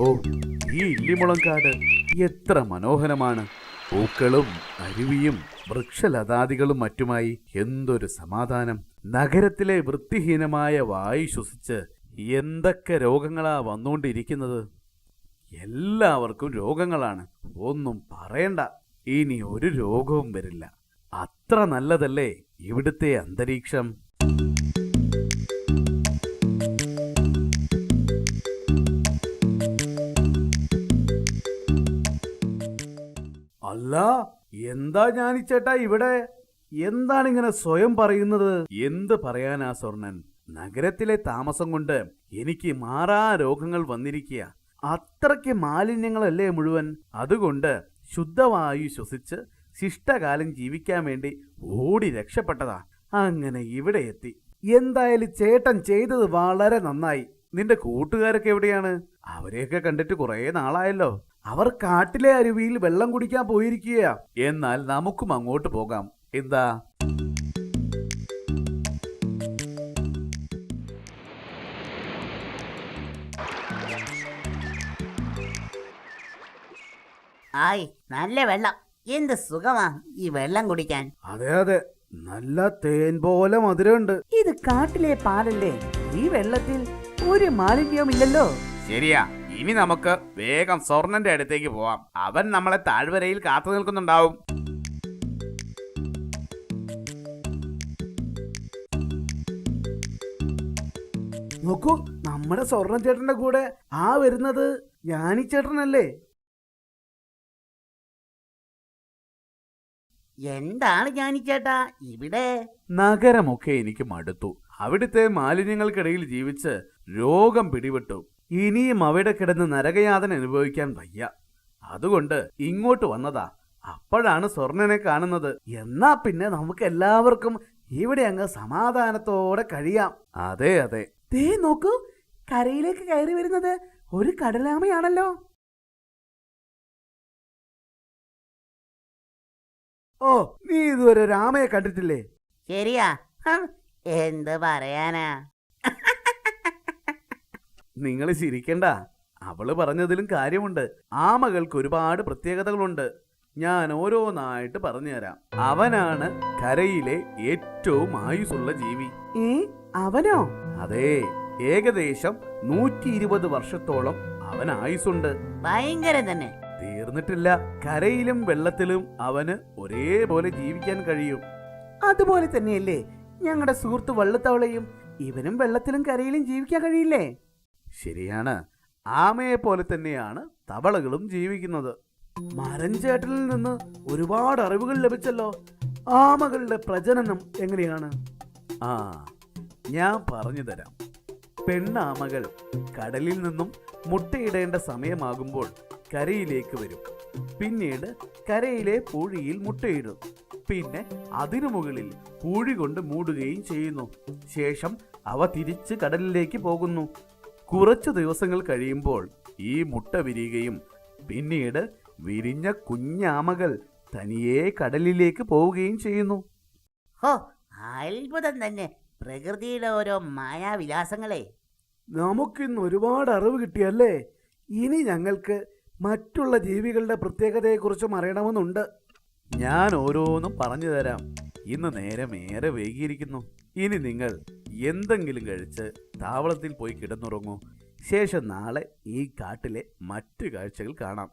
ഓ ഈ ഇല്ലിമുളം കാട് എത്ര മനോഹരമാണ്. പൂക്കളും അരുവിയും വൃക്ഷലതാദികളും മറ്റുമായി എന്തൊരു സമാധാനം. നഗരത്തിലെ വൃത്തിഹീനമായ വായു ശ്വസിച്ച് എന്തൊക്കെ രോഗങ്ങളാ വന്നുകൊണ്ടിരിക്കുന്നത് എല്ലാവർക്കും രോഗങ്ങളാണ്. ഒന്നും പറയണ്ട. ഇനി ഒരു രോഗവും വരില്ല. അത്ര നല്ലതല്ലേ ഇവിടുത്തെ അന്തരീക്ഷം? അല്ല എന്താ ഞാനിച്ചേട്ടാ ഇവിടെ? എന്താണ് ഇങ്ങനെ സ്വയം പറയുന്നത്? എന്ത് പറയാനാ സ്വർണൻ നഗരത്തിലെ താമസം കൊണ്ട് എനിക്ക് മാറാ രോഗങ്ങൾ വന്നിരിക്കുക. അത്രയ്ക്ക് മാലിന്യങ്ങളല്ലേ മുഴുവൻ? അതുകൊണ്ട് ശുദ്ധവായു ശ്വസിച്ച് ശിഷ്ടകാലം ജീവിക്കാൻ വേണ്ടി ഓടി രക്ഷപ്പെട്ടതാ. അങ്ങനെ ഇവിടെ എത്തി. എന്തായാലും ചേട്ടൻ ചെയ്തത് വളരെ നന്നായി. നിന്റെ കൂട്ടുകാരൊക്കെ എവിടെയാണ്? അവരെയൊക്കെ കണ്ടിട്ട് കുറേ നാളായല്ലോ. അവർ കാട്ടിലെ അരുവിയിൽ വെള്ളം കുടിക്കാൻ പോയിരിക്കുകയാ. എന്നാൽ നമുക്കും അങ്ങോട്ട് പോകാം. എന്താ? ആയ് നല്ല വെള്ളം. എന്ത് സുഖമാ ഈ വെള്ളം കുടിക്കാൻ. അതെ അതെ. നല്ല തേൻ പോലെ മധുരമുണ്ട്. ഇത് കാട്ടിലെ പാലല്ലേ? ഈ വെള്ളത്തിൽ ഒരു മാലിന്യവും ഇല്ലല്ലോ ശരിയാ. ഇനി നമുക്ക് വേഗം സ്വർണന്റെ അടുത്തേക്ക് പോവാം. അവൻ നമ്മളെ താഴ്വരയിൽ കാത്തു നിൽക്കുന്നുണ്ടാവും. നോക്കൂ നമ്മുടെ സ്വർണ ചേട്ടന്റെ കൂടെ ആ വരുന്നത് ജ്ഞാനി ചേട്ടനല്ലേ എന്താണ് ജ്ഞാനിച്ചേട്ടാ ഇവിടെ? നഗരമൊക്കെ എനിക്ക് മടുത്തു. അവിടുത്തെ മാലിന്യങ്ങൾക്കിടയിൽ ജീവിച്ച് രോഗം പിടിപെട്ടു. ഇനിയും അവിടെ കിടന്ന് നരകയാതന അനുഭവിക്കാൻ വയ്യ. അതുകൊണ്ട് ഇങ്ങോട്ട് വന്നതാ. അപ്പോഴാണ് സ്വർണനെ കാണുന്നത്. എന്നാ പിന്നെ നമുക്ക് എല്ലാവർക്കും ഇവിടെ അങ്ങ് സമാധാനത്തോടെ കഴിയാം. അതെ അതെ. തേ നോക്കൂ. കരയിലേക്ക് കയറി വരുന്നത് ഒരു കടലാമയാണല്ലോ. ഓ നീ ഇതുവരെ രാമയെ കണ്ടിട്ടില്ലേ? ശരിയാ. എന്ത് പറയാനാ? നിങ്ങൾ ചിരിക്കണ്ട. അവൾ പറഞ്ഞതിലും കാര്യമുണ്ട്. ആമകൾക്ക് ഒരുപാട് പ്രത്യേകതകളുണ്ട്. ഞാൻ ഓരോന്നായിട്ട് പറഞ്ഞുതരാം. അവനാണ് കരയിലെ ഏറ്റവും ആയുസുള്ള ജീവി. ഏ? അവനോ? അതെ. ഏകദേശം നൂറ്റി ഇരുപത് വർഷത്തോളം അവൻ ആയുസുണ്ട് ഭയങ്കര തന്നെ. തീർന്നിട്ടില്ല. കരയിലും വെള്ളത്തിലും അവന് ഒരേപോലെ ജീവിക്കാൻ കഴിയും. അതുപോലെ തന്നെയല്ലേ ഞങ്ങളുടെ സുഹൃത്ത് വള്ളത്തവളയും ഇവനും വെള്ളത്തിലും കരയിലും ജീവിക്കാൻ കഴിയില്ലേ? ശരിയാണ്. ആമയെ പോലെ തന്നെയാണ് തവളകളും ജീവിക്കുന്നത്. മരഞ്ചേട്ടനിൽ നിന്ന് ഒരുപാട് അറിവുകൾ ലഭിച്ചല്ലോ. ആമകളുടെ പ്രജനനം എങ്ങനെയാണ്? ആ ഞാൻ പറഞ്ഞു തരാം. പെണ്ണാമകൾ കടലിൽ നിന്നും മുട്ടയിടേണ്ട സമയമാകുമ്പോൾ കരയിലേക്ക് വരും. പിന്നീട് കരയിലെ പൂഴിയിൽ മുട്ടയിടും. പിന്നെ അതിനു മുകളിൽ പൂഴി കൊണ്ട് മൂടുകയും ചെയ്യുന്നു. ശേഷം അവ തിരിച്ച് കടലിലേക്ക് പോകുന്നു. കുറച്ചു ദിവസങ്ങൾ കഴിയുമ്പോൾ ഈ മുട്ട വിരിയുകയും പിന്നീട് വിരിഞ്ഞ കുഞ്ഞാമകൾ തനിയെ കടലിലേക്ക് പോവുകയും ചെയ്യുന്നു. ഹോ അത്ഭുതം തന്നെ. പ്രകൃതിയുടെ ഓരോ മായാവിലാസങ്ങളെ. നമുക്കിന്ന് ഒരുപാട് അറിവ് കിട്ടിയല്ലേ? ഇനി ഞങ്ങൾക്ക് മറ്റുള്ള ജീവികളുടെ പ്രത്യേകതയെക്കുറിച്ചും അറിയണമെന്നുണ്ട്. ഞാൻ ഓരോന്നും പറഞ്ഞു തരാം. ഇന്ന് നേരം ഏറെ വൈകിയിരിക്കുന്നു. ഇനി നിങ്ങൾ എന്തെങ്കിലും കഴിച്ച് താവളത്തിൽ പോയി കിടന്നുറങ്ങൂ. ശേഷം നാളെ ഈ കാട്ടിലെ മറ്റു കാഴ്ചകൾ കാണാം.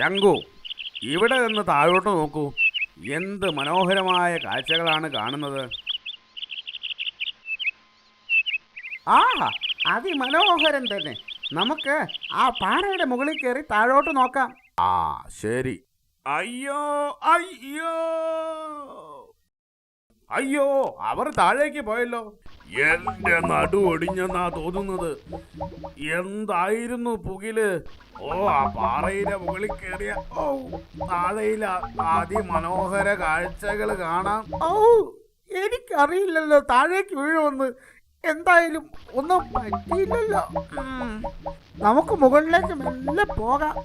ചങ്കു ഇവിടെ നിന്ന് താഴോട്ട് നോക്കൂ. എന്ത് മനോഹരമായ കാഴ്ചകളാണ് കാണുന്നത്. ആ അതിമനോഹരം തന്നെ. നമുക്ക് ആ പാറയുടെ മുകളിൽ കയറി താഴോട്ട് നോക്കാം. ആ ശരി. അയ്യോ അയ്യോ. അയ്യോ അവർ താഴേക്ക് പോയല്ലോ. എന്റെ നടു ഒടിഞ്ഞെന്നാ തോന്നുന്നത്. എന്തായിരുന്നു പുകിൽ? ഓ ആ പാറയിലെ മുകളിൽ കയറിയ ഓ താഴയിലെ അതിമനോഹര കാഴ്ചകൾ കാണാം. ഓ എനിക്കറിയില്ലല്ലോ താഴേക്ക് വീഴുമെന്ന്. എന്തായാലും ഒന്നും പറ്റിയില്ലല്ലോ. നമുക്ക് മുകളിലേക്ക് മെല്ലെ പോകാം.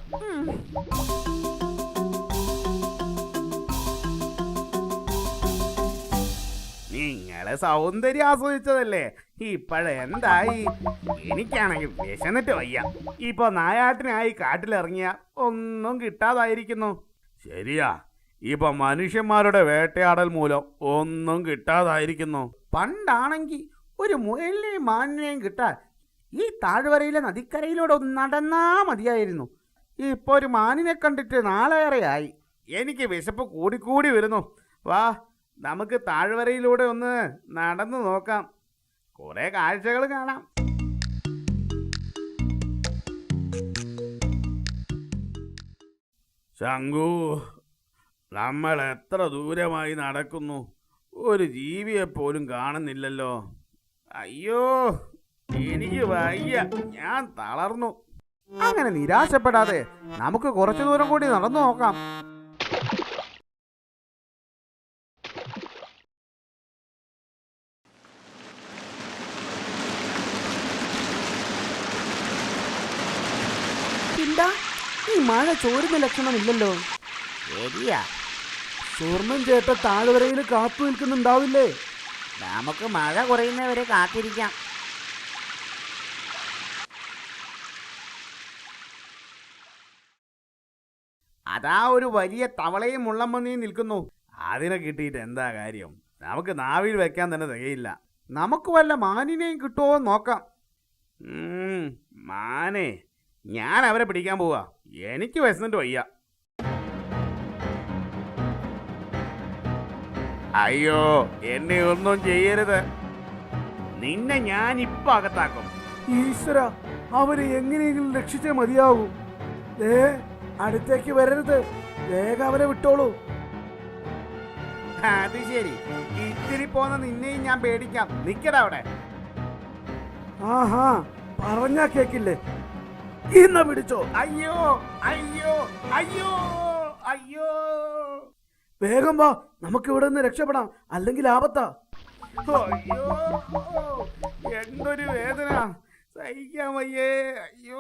നിങ്ങളെ സൗന്ദര്യം ആസ്വദിച്ചതല്ലേ? ഇപ്പോഴെന്തായി എനിക്കാണെങ്കിൽ വിശന്നിട്ട് വയ്യ. ഇപ്പൊ നായാട്ടിനായി കാട്ടിലിറങ്ങിയ ഒന്നും കിട്ടാതായിരിക്കുന്നു. ശരിയാ. ഇപ്പൊ മനുഷ്യന്മാരുടെ വേട്ടയാടൽ മൂലം ഒന്നും കിട്ടാതായിരിക്കുന്നു. പണ്ടാണെങ്കിൽ ഒരു മുയലിനെയും മാനിനെയും കിട്ടാൻ ഈ താഴ്വരയിലെ നദിക്കരയിലൂടെ ഒന്ന് നടന്നാ മതിയായിരുന്നു. ഇപ്പൊ ഒരു മാനിനെ കണ്ടിട്ട് നാളേറെയായി. എനിക്ക് വിശപ്പ് കൂടിക്കൂടി വരുന്നു. വാ നമുക്ക് താഴ്വരയിലൂടെ ഒന്ന് നടന്നു നോക്കാം. കുറെ കാഴ്ചകൾ കാണാം. ശങ്കു നമ്മൾ എത്ര ദൂരമായി നടക്കുന്നു. ഒരു ജീവിയെ പോലും കാണുന്നില്ലല്ലോ. അയ്യോ എനിക്ക് വയ്യ. ഞാൻ തളർന്നു. അങ്ങനെ നിരാശപ്പെടാതെ നമുക്ക് കുറച്ചു ദൂരം കൂടി നടന്നു നോക്കാം. എന്താ? ഈ മഴ ചോരുന്ന ലക്ഷണമില്ലല്ലോ. ശരിയാ. സ്വർണം ചേട്ട താഴ്വരയിൽ കാത്തു നിൽക്കുന്നുണ്ടാവില്ലേ? നമുക്ക് മഴ കുറയുന്നവരെ കാത്തിരിക്കാം. അതാ ഒരു വലിയ തവളയും മുള്ളമ്മന്നിയും നിൽക്കുന്നു. അതിനെ കിട്ടിയിട്ട് എന്താ കാര്യം? നമുക്ക് നാവിൽ വെക്കാൻ തന്നെ തികയില്ല. നമുക്ക് വല്ല മാനിനെയും കിട്ടുമോ നോക്കാം. മാനേ. ഞാൻ അവരെ പിടിക്കാൻ പോവാ. എനിക്ക് വിശന്നിട്ട് വയ്യ. അയ്യോ എന്നെ ഒന്നും ചെയ്യരുത്. നിന്നെ ഞാൻ ഇപ്പൊ അകത്താക്കും. ഈശ്വര അവരെ എങ്ങനെയെങ്കിലും രക്ഷിച്ചേ മതിയാവൂ. അടുത്തേക്ക് വരരുത്. വേഗം അവരെ വിട്ടോളൂ. അത് ശരി. ഇത്തിരി പോന്ന നിന്നെയും ഞാൻ പേടിക്കാം. നിക്കടാ അവിടെ. ആഹാ പറഞ്ഞാ കേക്കില്ലേ? ഇന്ന പിടിച്ചോ. അയ്യോ അയ്യോ അയ്യോ അയ്യോ. വേഗം വാ നമുക്ക് ഇവിടെ നിന്ന് രക്ഷപ്പെടാം. അല്ലെങ്കിൽ ആപത്താ. അയ്യോ എന്തൊരു വേദന. സഹിക്കാൻ വയ്യേ. അയ്യോ.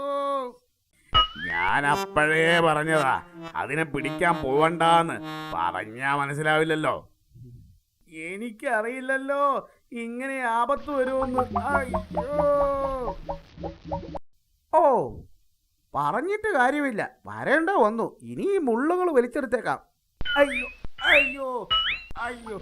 ഞാൻ അപ്പോഴേ പറഞ്ഞതാ അതിനെ പിടിക്കാൻ പോവണ്ടാന്ന്. പറഞ്ഞാ മനസ്സിലാവില്ലല്ലോ. എനിക്കറിയില്ലല്ലോ ഇങ്ങനെ ആപത്ത് വരുമെന്ന്. അയ്യോ. ഓ പറഞ്ഞിട്ട് കാര്യമില്ല. വരേണ്ട വന്നു. ഇനി ഈ മുള്ളുകൾ വലിച്ചെടുത്തേക്കാം. അയ്യോ അയ്യോ അയ്യോ.